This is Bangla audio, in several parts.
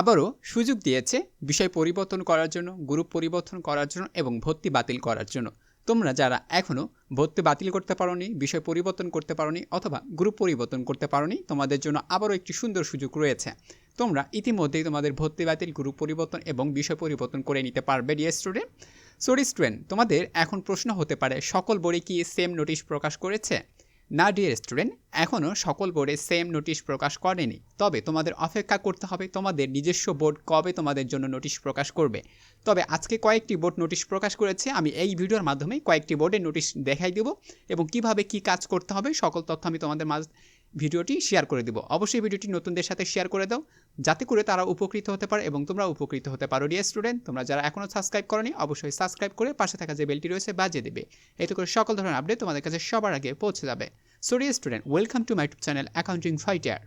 আবারও সুযোগ দিয়েছে বিষয় পরিবর্তন করার জন্য, গ্রুপ পরিবর্তন করার জন্য এবং ভর্তি বাতিল করার জন্য। তোমরা যারা এখনও ভর্তি বাতিল করতে পারোনি, বিষয় পরিবর্তন করতে পারোনি অথবা গ্রুপ পরিবর্তন করতে পারোনি, তোমাদের জন্য আবারও একটি সুন্দর সুযোগ রয়েছে। তোমরা ইতিমধ্যেই তোমাদের ভর্তি বাতিল, গ্রুপ পরিবর্তন এবং বিষয় পরিবর্তন করে নিতে পারবে ডিয়ার স্টুডেন্ট সরি স্টুডেন্ট তোমাদের এখন প্রশ্ন হতে পারে, সকল বোর্ডে কি সেম নোটিশ প্রকাশ করেছে? না ডিয়ার স্টুডেন্ট এখনও সকল বোর্ডে সেম নোটিশ প্রকাশ করেনি। তবে তোমাদের অপেক্ষা করতে হবে, তোমাদের নিজস্ব বোর্ড কবে তোমাদের জন্য নোটিশ প্রকাশ করবে। তবে আজকে কয়েকটি বোর্ড নোটিশ প্রকাশ করেছে, আমি এই ভিডিওর মাধ্যমে কয়েকটি বোর্ডের নোটিশ দেখাই দেব এবং কীভাবে কি কাজ করতে হবে, সকল তথ্য আমি তোমাদের মাঝ ভিডিওটি শেয়ার করে দেবো। অবশ্যই ভিডিওটি নতুনদের সাথে শেয়ার করে দাও, যাতে করে তারা উপকৃত হতে পারে এবং তোমরা উপকৃত হতে পারো। ডিয়ার স্টুডেন্ট তোমরা যারা এখনও সাবস্ক্রাইব করনি, অবশ্যই সাবস্ক্রাইব করে পাশে থাকা যে বেলটি রয়েছে বাজিয়ে দেবে। এতে করে সকল ধরনের আপডেট তোমাদের কাছে সবার আগে পৌঁছে যাবে। So dear student welcome to my channel accounting fighter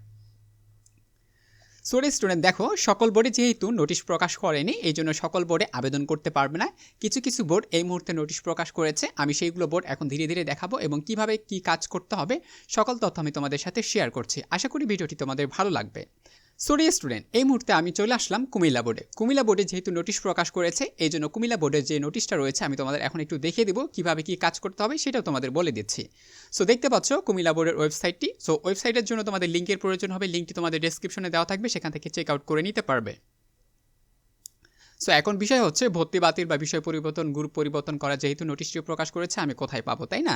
sorry student, দেখো, সকল বোর্ডে যেহেতু নোটিশ প্রকাশ করেনি, এই জন্য সকল বোর্ডে আবেদন করতে পারবে না। কিছু কিছু বোর্ড এই মুহূর্তে নোটিশ প্রকাশ করেছে। আমি সেইগুলো বোর্ড এখন ধীরে ধীরে দেখাবো এবং কীভাবে কি কাজ করতে হবে, সকল তথ্য আমি তোমাদের সাথে শেয়ার করছি। আশা করি ভিডিওটি তোমাদের ভালো লাগবে। সরি স্টুডেন্ট এই মুহূর্তে আমি চলে আসলাম কুমিল্লা বোর্ডে। কুমিল্লা বোর্ডে যেহেতু নোটিশ প্রকাশ করেছে, এই জন্য কুমিল্লা বোর্ডের যে নোটিশটা রয়েছে, আমি তোমাদের এখন একটু দেখিয়ে দেবো কীভাবে কী কাজ করতে হবে, সেটাও তোমাদের বলে দিচ্ছি। সো দেখতে পাচ্ছ কুমিল্লা বোর্ডের ওয়েবসাইটটি সো ওয়েবসাইটের জন্য তোমাদের লিঙ্কের প্রয়োজন হবে লিঙ্কটি তোমাদের ডেসক্রিপশনে দেওয়া থাকবে, সেখান থেকে চেক আউট করে নিতে পারবে। সো এখন বিষয় হচ্ছে ভর্তি বাতিল বা বিষয় পরিবর্তন গ্রুপ পরিবর্তন করা যেহেতু নোটিশটি প্রকাশ করেছে, আমি কোথায় পাবো, তাই না?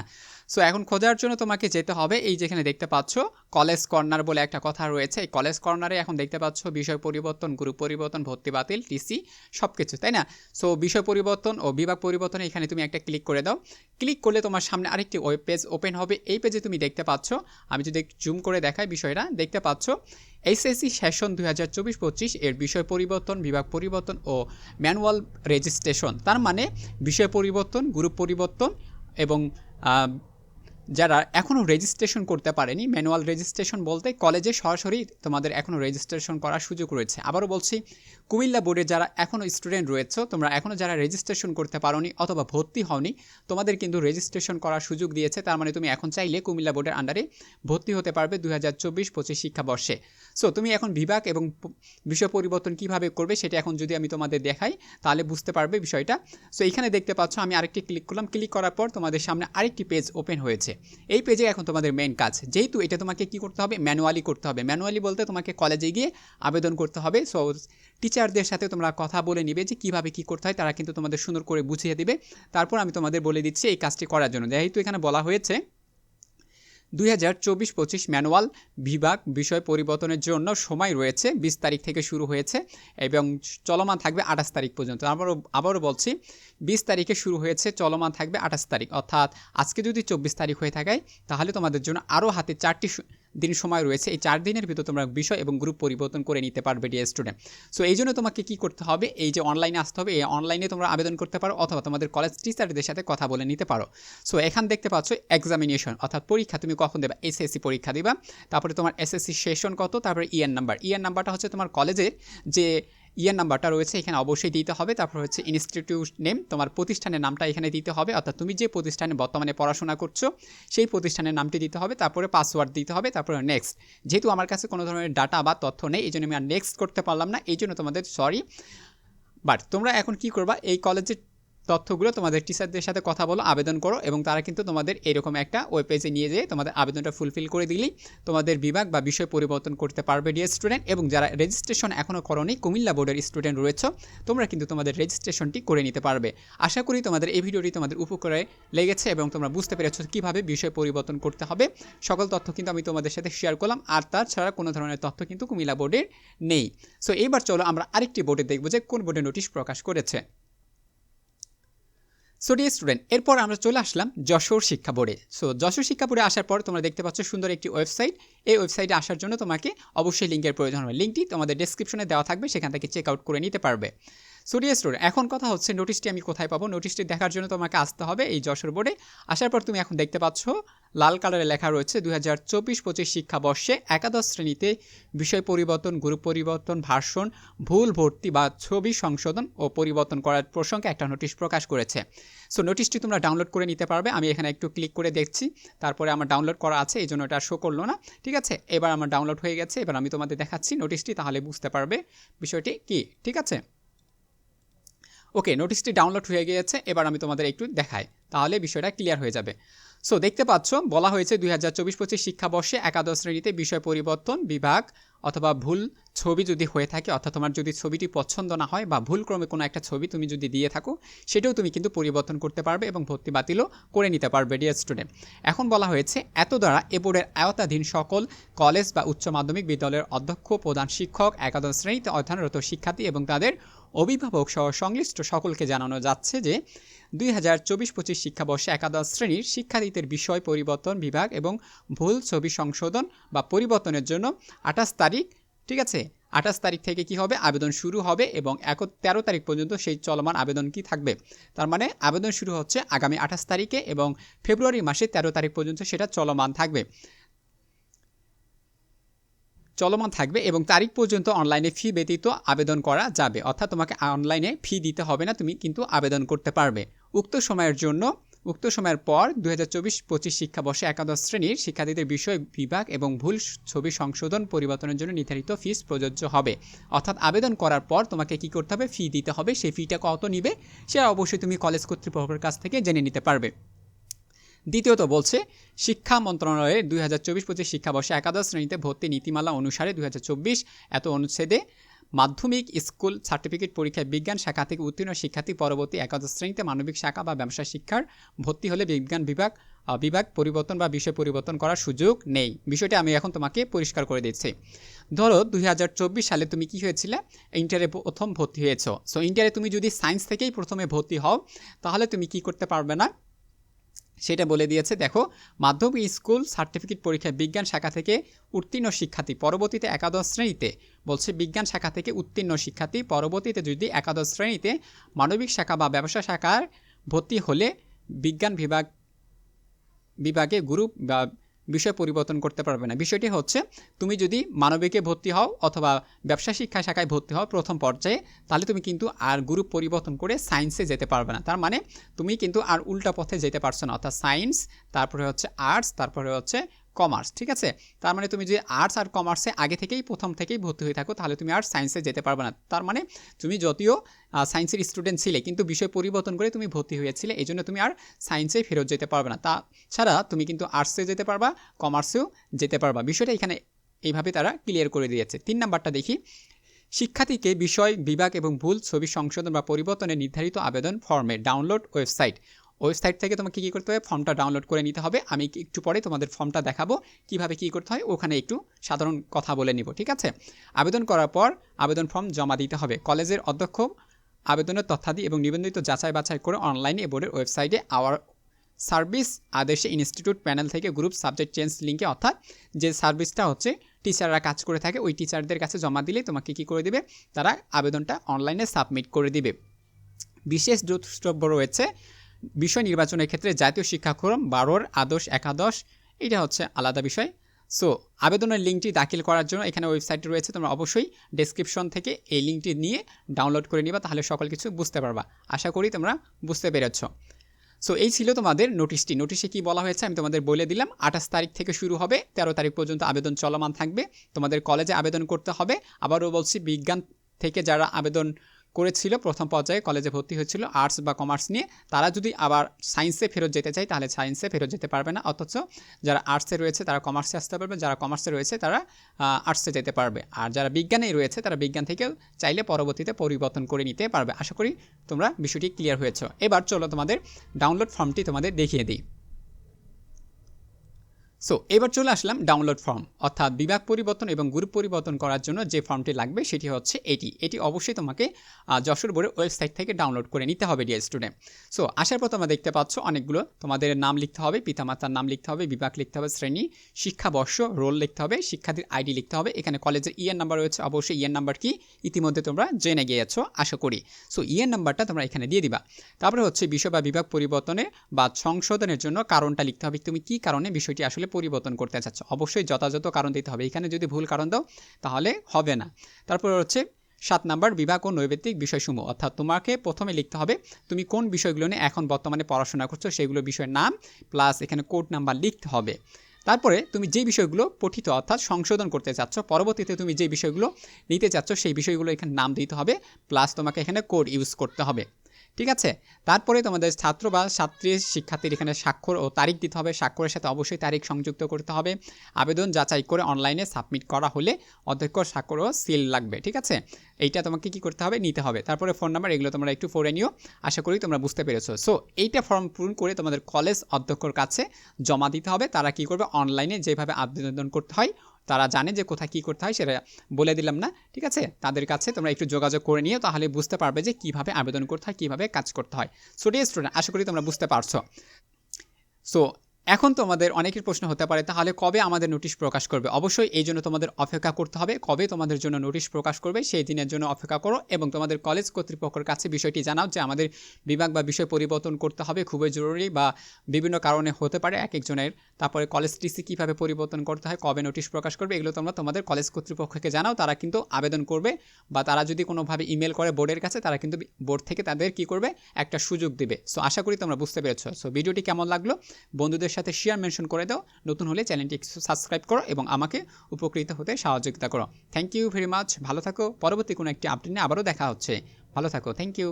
সো এখন খোঁজার জন্য তোমাকে যেতে হবে, এই যেখানে দেখতে পাচ্ছ কলেজ কর্নার বলে একটা কথা রয়েছে। এই কলেজ কর্নারে এখন দেখতে পাচ্ছ, বিষয় পরিবর্তন গ্রুপ পরিবর্তন, ভর্তি বাতিল টিসি সব কিছু তাই না? সো বিষয় পরিবর্তন ও বিভাগ পরিবর্তন এখানে তুমি একটা ক্লিক করে দাও। ক্লিক করলে তোমার সামনে আরেকটি ওয়েব পেজ ওপেন হবে। এই পেজে তুমি দেখতে পাচ্ছ, আমি যদি জুম করে দেখাই বিষয়টা, দেখতে পাচ্ছ এইচএসসি সেশন দুই হাজার চব্বিশ পঁচিশ এর বিষয় পরিবর্তন, বিভাগ পরিবর্তন ও ম্যানুয়াল রেজিস্ট্রেশন। তার মানে বিষয় পরিবর্তন, গ্রুপ পরিবর্তন এবং যারা এখনও রেজিস্ট্রেশন করতে পারেনি ম্যানুয়াল রেজিস্ট্রেশন বলতে কলেজে সরাসরি তোমাদের এখনও রেজিস্ট্রেশন করার সুযোগ রয়েছে। আবারও বলছি, কুমিল্লা বোর্ডে যারা এখনও স্টুডেন্ট রয়েছে, তোমরা এখনও যারা রেজিস্ট্রেশন করতে পারোনি অথবা ভর্তি হওনি, তোমাদের কিন্তু রেজিস্ট্রেশন করার সুযোগ দিয়েছে। তার মানে তুমি এখন চাইলে কুমিল্লা বোর্ডের আন্ডারে ভর্তি হতে পারবে দু হাজার চব্বিশ পঁচিশ শিক্ষাবর্ষে। সো তুমি এখন বিভাগ এবং বিষয় পরিবর্তন কীভাবে করবে সেটা এখন যদি আমি তোমাদের দেখাই, তাহলে বুঝতে পারবে বিষয়টা। সো এখানে দেখতে পাচ্ছ, আমি আরেকটি ক্লিক করলাম। ক্লিক করার পর তোমাদের সামনে আরেকটি পেজ ওপেন হয়েছে। এই পেজে এখন তোমাদের মেন কাজ। যেহেতু এটা তোমাকে কি করতে হবে? ম্যানুয়ালি করতে হবে। ম্যানুয়ালি বলতে তোমাকে কলেজে গিয়ে আবেদন করতে হবে। সো টিচারদের সাথে তোমরা কথা বলে নিবে যে কীভাবে কী করতে হয়। তারা কিন্তু তোমাদের সুন্দর করে বুঝিয়ে দেবে। তারপর আমি তোমাদের বলে দিচ্ছি এই কাজটি করার জন্য। যেহেতু এখানে বলা হয়েছে দুই হাজার চব্বিশ পঁচিশ ম্যানুয়াল বিভাগ বিষয় পরিবর্তনের জন্য সময় রয়েছে, বিশ তারিখ থেকে শুরু হয়েছে এবং চলমান থাকবে আঠাশ তারিখ পর্যন্ত। আবারও আবারও বলছি, বিশ তারিখে শুরু হয়েছে, চলমান থাকবে আঠাশ তারিখ। অর্থাৎ আজকে যদি চব্বিশ তারিখ হয়ে থাকে, তাহলে তোমাদের জন্য আরও হাতে চারটি দিন সময় রয়েছে। এই চার দিনের ভিতরে তোমরা বিষয় এবং গ্রুপ পরিবর্তন করে নিতে পারবে ডিয়ার স্টুডেন্ট সো এই জন্য তোমাকে কী করতে হবে? এই যে অনলাইনে আসতে হবে, এই অনলাইনে তোমরা আবেদন করতে পারো অথবা তোমাদের কলেজ টিচারদের সাথে কথা বলে নিতে পারো। সো এখান দেখতে পাচ্ছ এক্সামিনেশন অর্থাৎ পরীক্ষা, তুমি কখন দেবা? এসএসসি পরীক্ষা দিবা। তারপরে তোমার এসএসসি সেশন কত? তারপরে ইএন নাম্বার ইএন নাম্বারটা হচ্ছে তোমার কলেজের যে ইয়ার নাম্বারটা রয়েছে, এখানে অবশ্যই দিতে হবে। তারপর হচ্ছে ইনস্টিটিউট নেম তোমার প্রতিষ্ঠানের নামটা এখানে দিতে হবে। অর্থাৎ তুমি যে প্রতিষ্ঠানে বর্তমানে পড়াশোনা করছ, সেই প্রতিষ্ঠানের নামটি দিতে হবে। তারপরে পাসওয়ার্ড দিতে হবে, তারপরে নেক্সট যেহেতু আমার কাছে কোনো ধরনের ডাটা বা তথ্য নেই এই জন্য আমি আর নেক্সট করতে পারলাম না। এই জন্য তোমাদের সরি বাট তোমরা এখন কি করবা? এই কলেজের তথ্যগুলো তোমাদের টিচারদের সাথে কথা বলো, আবেদন করো এবং তারা কিন্তু তোমাদের এরকম একটা ওয়েব পেজে নিয়ে যেয়ে তোমাদের আবেদনটা ফুলফিল করে দিলেই তোমাদের বিভাগ বা বিষয় পরিবর্তন করতে পারবে ডিয়ার স্টুডেন্ট এবং যারা রেজিস্ট্রেশন এখনও করনি, কুমিল্লা বোর্ডের স্টুডেন্ট রয়েছে, তোমরা কিন্তু তোমাদের রেজিস্ট্রেশনটি করে নিতে পারবে। আশা করি তোমাদের এই ভিডিওটি তোমাদের উপকারে লেগেছে এবং তোমরা বুঝতে পেরেছ কীভাবে বিষয় পরিবর্তন করতে হবে। সকল তথ্য কিন্তু আমি তোমাদের সাথে শেয়ার করলাম, আর তাছাড়া কোনো ধরনের তথ্য কিন্তু কুমিল্লা বোর্ডের নেই। সো এইবার চলো আমরা আরেকটি বোর্ডে দেখব যে কোন বোর্ডে নোটিশ প্রকাশ করেছে। সো ডি স্টুডেন্ট এরপর আমরা চলে আসলাম যশোর শিক্ষা বোর্ডে। সো যশোর শিক্ষা বোর্ডে আসার পর তোমরা দেখতে পাচ্ছ সুন্দর একটি ওয়েবসাইট। এই ওয়েবসাইটে আসার জন্য তোমাকে অবশ্যই লিঙ্কের প্রয়োজন হবে। লিঙ্কটি তোমাদের ডেসক্রিপশনে দেওয়া থাকবে, সেখান থেকে চেক আউট করে নিতে পারবে। সুরিয়া স্টোর এখন কথা হচ্ছে নোটিশটি আমি কোথায় পাবো? নোটিশটি দেখার জন্য তোমাকে আসতে হবে এই যশোর বোর্ডে। আসার পর তুমি এখন দেখতে পাচ্ছ, লাল কালারে লেখা রয়েছে দুই হাজার চব্বিশ পঁচিশ শিক্ষাবর্ষে একাদশ শ্রেণীতে বিষয় পরিবর্তন, গ্রুপ পরিবর্তন, ভাষণ, ভুল, ভর্তি বা ছবি সংশোধন ও পরিবর্তন করার প্রসঙ্গে একটা নোটিশ প্রকাশ করেছে। সো নোটিশটি তোমরা ডাউনলোড করে নিতে পারবে। আমি এখানে একটু ক্লিক করে দেখছি। তারপরে আমার ডাউনলোড করা আছে, এই জন্য এটা শো করল না। ঠিক আছে? এবার আমার ডাউনলোড হয়ে গেছে। এবার আমি তোমাদের দেখাচ্ছি নোটিশটি তাহলে বুঝতে পারবে বিষয়টি কি। ঠিক আছে? ওকে নোটিশটি ডাউনলোড হয়ে গিয়েছে, এবার আমি তোমাদের একটু দেখাই। তাহলে বিষয়টা ক্লিয়ার হয়ে যাবে। সো দেখতে পাচ্ছ, বলা হয়েছে দুই হাজার চব্বিশ পঁচিশ শিক্ষাবর্ষে একাদশ শ্রেণীতে বিষয় পরিবর্তন বিভাগ অথবা ভুল ছবি যদি হয়ে থাকে, অর্থাৎ তোমার যদি ছবিটি পছন্দ না হয় বা ভুল ক্রমে কোনো একটা ছবি তুমি যদি দিয়ে থাকো, সেটাও তুমি কিন্তু পরিবর্তন করতে পারবে এবং ভর্তি বাতিলও করে নিতে পারবে ডিয়ার স্টুডেন্ট এখন বলা হয়েছে এত দ্বারা এ বোর্ডের আয়তাধীন সকল কলেজ বা উচ্চ মাধ্যমিক বিদ্যালয়ের অধ্যক্ষ, প্রধান শিক্ষক, একাদশ শ্রেণীতে অধ্যয়নরত শিক্ষার্থী এবং তাদের অভিভাবক সহ সংশ্লিষ্ট সকলকে জানানো যাচ্ছে যে দুই হাজার চব্বিশ পঁচিশ শিক্ষাবর্ষে একাদশ শ্রেণির শিক্ষার্থীদের বিষয় পরিবর্তন বিভাগ এবং ভুল ছবি সংশোধন বা পরিবর্তনের জন্য আঠাশ তারিখ, ঠিক আছে? আঠাশ তারিখ থেকে কি হবে? আবেদন শুরু হবে এবং এক তেরো তারিখ পর্যন্ত সেই চলমান আবেদন কি থাকবে? তার মানে আবেদন শুরু হচ্ছে আগামী আঠাশ তারিখে এবং ফেব্রুয়ারি মাসে তেরো তারিখ পর্যন্ত সেটা চলমান থাকবে। চলমান থাকবে এবং তারিখ পর্যন্ত অনলাইনে ফি ব্যতীত আবেদন করা যাবে। অর্থাৎ তোমাকে অনলাইনে ফি দিতে হবে না, তুমি কিন্তু আবেদন করতে পারবে। উক্ত সময়ের জন্য, উক্ত সময়ের পর দু হাজার চব্বিশ পঁচিশ শিক্ষাবর্ষে একাদশ শ্রেণির শিক্ষার্থীদের বিষয় বিভাগ এবং ভুল ছবি সংশোধন পরিবর্তনের জন্য নির্ধারিত ফিস প্রযোজ্য হবে। অর্থাৎ আবেদন করার পর তোমাকে কি করতে হবে? ফি দিতে হবে। সেই ফিটা কত নিবে? সেটা অবশ্যই তুমি কলেজ কর্তৃপক্ষের কাছ থেকে জেনে নিতে পারবে। দ্বিতীয়ত বলছে, শিক্ষা মন্ত্রণালয়ের দুই হাজার চব্বিশ পঁচিশ শিক্ষাবর্ষে একাদশ শ্রেণীতে ভর্তি নীতিমালা অনুসারে দুই হাজার চব্বিশ এত অনুচ্ছেদে মাধ্যমিক স্কুল সার্টিফিকেট পরীক্ষায় বিজ্ঞান শাখা থেকে উত্তীর্ণ শিক্ষার্থী পরবর্তী একাদশ শ্রেণীতে মানবিক শাখা বা ব্যবসা শিক্ষার ভর্তি হলে বিজ্ঞান বিভাগ বিভাগ পরিবর্তন বা বিষয় পরিবর্তন করার সুযোগ নেই। বিষয়টি আমি এখন তোমাকে পরিষ্কার করে দিচ্ছি। ধরো, দুই হাজার চব্বিশ সালে তুমি কি হয়েছিলে? ইন্টারে প্রথম ভর্তি হয়েছ। সো ইন্টারে তুমি যদি সায়েন্স থেকেই প্রথমে ভর্তি হও, তাহলে তুমি কি করতে পারবে না? সেটা বলে দিয়েছে, দেখো, মাধ্যমিক স্কুল সার্টিফিকেট পরীক্ষায় বিজ্ঞান শাখা থেকে উত্তীর্ণ শিক্ষার্থী পরবর্তীতে একাদশ শ্রেণীতে। বলছে, বিজ্ঞান শাখা থেকে উত্তীর্ণ শিক্ষার্থী পরবর্তীতে যদি একাদশ শ্রেণীতে মানবিক শাখা বা ব্যবসা শাখার ভর্তি হলে বিজ্ঞান বিভাগ, বিভাগে গ্রুপ বা বিষয় পরিবর্তন করতে পারবে না। বিষয়টি হচ্ছে, তুমি যদি মানবিকে ভর্তি হও অথবা ব্যবসা শিক্ষা শাখায় ভর্তি হও প্রথম পর্যায়ে, তাহলে তুমি কিন্তু আর গ্রুপ পরিবর্তন করে সায়েন্সে যেতে পারবে না। তার মানে তুমি কিন্তু আর উল্টা পথে যেতে পারছ না। অর্থাৎ সায়েন্স তারপরে হচ্ছে আর্টস তারপরে হচ্ছে কমার্স ঠিক আছে? তার মানে তুমি যদি আর্টস আর কমার্সে আগে থেকেই প্রথম থেকেই ভর্তি হয়ে থাকো, তাহলে তুমি আর সায়েন্সে যেতে পারবে না। তার মানে তুমি যদিও সায়েন্সের স্টুডেন্ট ছিলে, কিন্তু বিষয় পরিবর্তন করে তুমি ভর্তি হয়েছিলে এই জন্য তুমি আর সায়েন্সে ফেরত যেতে পারবে না। তাছাড়া তুমি কিন্তু আর্টসে যেতে পারবা কমার্সেও যেতে পারবা। বিষয়টা এখানে এইভাবে তারা ক্লিয়ার করে দিয়েছে। তিন নাম্বারটা দেখি। শিক্ষার্থীকে বিষয়, বিভাগ এবং ভুল ছবি সংশোধন বা পরিবর্তনের নির্ধারিত আবেদন ফর্মে ডাউনলোড ওয়েবসাইট ওয়েবসাইট থেকে তোমাকে কী করতে হবে? ফর্মটা ডাউনলোড করে নিতে হবে। আমি একটু পরে তোমাদের ফর্মটা দেখাবো কীভাবে কী করতে হয়। ওখানে একটু সাধারণ কথা বলে নিব, ঠিক আছে? আবেদন করার পর আবেদন ফর্ম জমা দিতে হবে। কলেজের অধ্যক্ষ আবেদনের তথ্যাদি এবং নিবন্ধিত যাচাই বাছাই করে অনলাইনে বোর্ডের ওয়েবসাইটে আওয়ার সার্ভিস আদেশে ইনস্টিটিউট প্যানেল থেকে গ্রুপ সাবজেক্ট চেঞ্জ লিঙ্কে, অর্থাৎ যে সার্ভিসটা হচ্ছে, টিচাররা কাজ করে থাকে, ওই টিচারদের কাছে জমা দিলে তোমাকে কী করে দিবে? তারা আবেদনটা অনলাইনে সাবমিট করে দিবে। বিশেষ দ্রষ্টব্য রয়েছে বিষয় নির্বাচনের ক্ষেত্রে জাতীয় শিক্ষাক্রম, বারোর আদর্শ একাদশ, এটা হচ্ছে আলাদা বিষয়। সো আবেদনের লিঙ্কটি দাখিল করার জন্য এখানে ওয়েবসাইটটি রয়েছে, তোমরা অবশ্যই ডেসক্রিপশন থেকে এই লিঙ্কটি নিয়ে ডাউনলোড করে নিবা, তাহলে সকল কিছু বুঝতে পারবা। আশা করি তোমরা বুঝতে পেরেছ। সো এই ছিল তোমাদের নোটিশটি নোটিশে কি বলা হয়েছে আমি তোমাদের বলে দিলাম, আঠাশ তারিখ থেকে শুরু হবে, তেরো তারিখ পর্যন্ত আবেদন চলমান থাকবে। তোমাদের কলেজে আবেদন করতে হবে। আবারও বলছি, বিজ্ঞান থেকে যারা আবেদন করেছিল, প্রথম পর্যায়ে কলেজে ভর্তি হয়েছিল আর্টস বা কমার্স নিয়ে। তারা যদি আবার সায়েন্সে ফেরত যেতে চায়, তাহলে সায়েন্সে ফেরত যেতে পারবে না। অথচ যারা আর্টসে রয়েছে, তারা কমার্সে আসতে পারবে। যারা কমার্সে রয়েছে, তারা আর্টসে যেতে পারবে। আর যারা বিজ্ঞানেই রয়েছে, তারা বিজ্ঞান থেকেও চাইলে পরবর্তীতে পরিবর্তন করে নিতে পারবে। আশা করি তোমরা বিষয়টি ক্লিয়ার হয়েছ। এবার চলো তোমাদের ডাউনলোড ফর্মটি তোমাদের দেখিয়ে দিই। সো এবার চলে আসলাম ডাউনলোড ফর্ম অর্থাৎ বিভাগ পরিবর্তন এবং গ্রুপ পরিবর্তন করার জন্য যে ফর্মটি লাগবে সেটি হচ্ছে এটি। এটি অবশ্যই তোমাকে যশোর বোর্ডের ওয়েবসাইট থেকে ডাউনলোড করে নিতে হবে ডিয়ার স্টুডেন্ট সো আসার পর তোমরা দেখতে পাচ্ছ অনেকগুলো, তোমাদের নাম লিখতে হবে, পিতামাতার নাম লিখতে হবে, বিভাগ লিখতে হবে, শ্রেণি, শিক্ষাবর্ষ রোল লিখতে হবে, শিক্ষার্থীর আইডি লিখতে হবে। এখানে কলেজের ইএন নাম্বার রয়েছে, অবশ্যই ইএন নাম্বার কি ইতিমধ্যে তোমরা জেনে গিয়েছো, আশা করি। সো ইএন নাম্বারটা তোমরা এখানে দিয়ে দিবা। তারপরে হচ্ছে বিষয় বা বিভাগ পরিবর্তনের বা সংশোধনের জন্য কারণটা লিখতে হবে। তুমি কি কারণে বিষয়টি আসলে পরিবর্তন করতে চাচ্ছ? অবশ্যই যথাযথ কারণ দিতে হবে। এখানে যদি ভুল কারণ দাও, তাহলে হবে না। তারপর হচ্ছে সাত নাম্বার, বিভাগ ও নৈবেত্তিক বিষয়সমূহ। অর্থাৎ তোমাকে প্রথমে লিখতে হবে, তুমি কোন বিষয়গুলো নিয়ে এখন বর্তমানে পড়াশোনা করছ, সেগুলো বিষয়ের নাম প্লাস এখানে কোড নাম্বার লিখতে হবে। তারপরে তুমি যে বিষয়গুলো পঠিত, অর্থাৎ সংশোধন করতে চাচ্ছ, পরবর্তীতে তুমি যে বিষয়গুলো নিতে চাচ্ছ, সেই বিষয়গুলো এখানে নাম দিতে হবে প্লাস তোমাকে এখানে কোড ইউজ করতে হবে। ঠিক আছে? তারপরে তোমাদের ছাত্র বা ছাত্রীর শিক্ষার্থীর এখানে স্বাক্ষর ও তারিখ দিতে হবে। স্বাক্ষরের সাথে অবশ্যই তারিখ সংযুক্ত করতে হবে। আবেদন যাচাই করে অনলাইনে সাবমিট করা হলে অধ্যক্ষ স্বাক্ষর ও সিল লাগবে, ঠিক আছে? এইটা তোমাকে কি করতে হবে? নিতে হবে। তারপরে ফোন নাম্বার, এগুলো তোমরা একটু পড়ে নিও। আশা করি তোমরা বুঝতে পেরেছ। সো এইটা ফর্ম পূরণ করে তোমাদের কলেজ অধ্যক্ষর কাছে জমা দিতে হবে। তারা কি করবে? অনলাইনে যেভাবে আবেদন করতে হয় তারা জানে যে কোথায় কী করতে হয়, সেটা বলে দিলাম না, ঠিক আছে? তাদের কাছে তোমরা একটু যোগাযোগ করে নিও, তাহলে বুঝতে পারবে যে কীভাবে আবেদন করতে হয়, কীভাবে কাজ করতে হয়। সো ডিয়ার স্টুডেন্ট আশা করি তোমরা বুঝতে পারছ। সো এখন তোমাদের অনেকের প্রশ্ন হতে পারে, তাহলে কবে আমাদের নোটিশ প্রকাশ করবে? অবশ্যই এই জন্য তোমাদের অপেক্ষা করতে হবে, কবে তোমাদের জন্য নোটিশ প্রকাশ করবে সেই দিনের জন্য অপেক্ষা করো এবং তোমাদের কলেজ কর্তৃপক্ষের কাছে বিষয়টি জানাও যে আমাদের বিভাগ বা বিষয় পরিবর্তন করতে হবে, খুবই জরুরি বা বিভিন্ন কারণে হতে পারে এক একজনের। তারপরে কলেজ টিসি কীভাবে পরিবর্তন করতে হয়, কবে নোটিশ প্রকাশ করবে, এগুলো তোমরা তোমাদের কলেজ কর্তৃপক্ষকে জানাও, তারা কিন্তু আবেদন করবে বা তারা যদি কোনোভাবে ইমেল করে বোর্ডের কাছে, তারা কিন্তু বোর্ড থেকে তাদের কি করবে, একটা সুযোগ দিবে। সো আশা করি তোমরা বুঝতে পেরেছ। সো ভিডিওটি কেমন লাগল? বন্ধুদের সাথে শেয়ার মেনশন করে দাও। নতুন হলে চ্যানেলটি সাবস্ক্রাইব করো এবং আমাকে উপকৃত হতে সহযোগিতা করো। থ্যাংক ইউ ভেরি মাচ ভালো থাকো। পরবর্তী কোনো একটি আপডেট নিয়ে আবারও দেখা হচ্ছে। ভালো থাকো। Thank you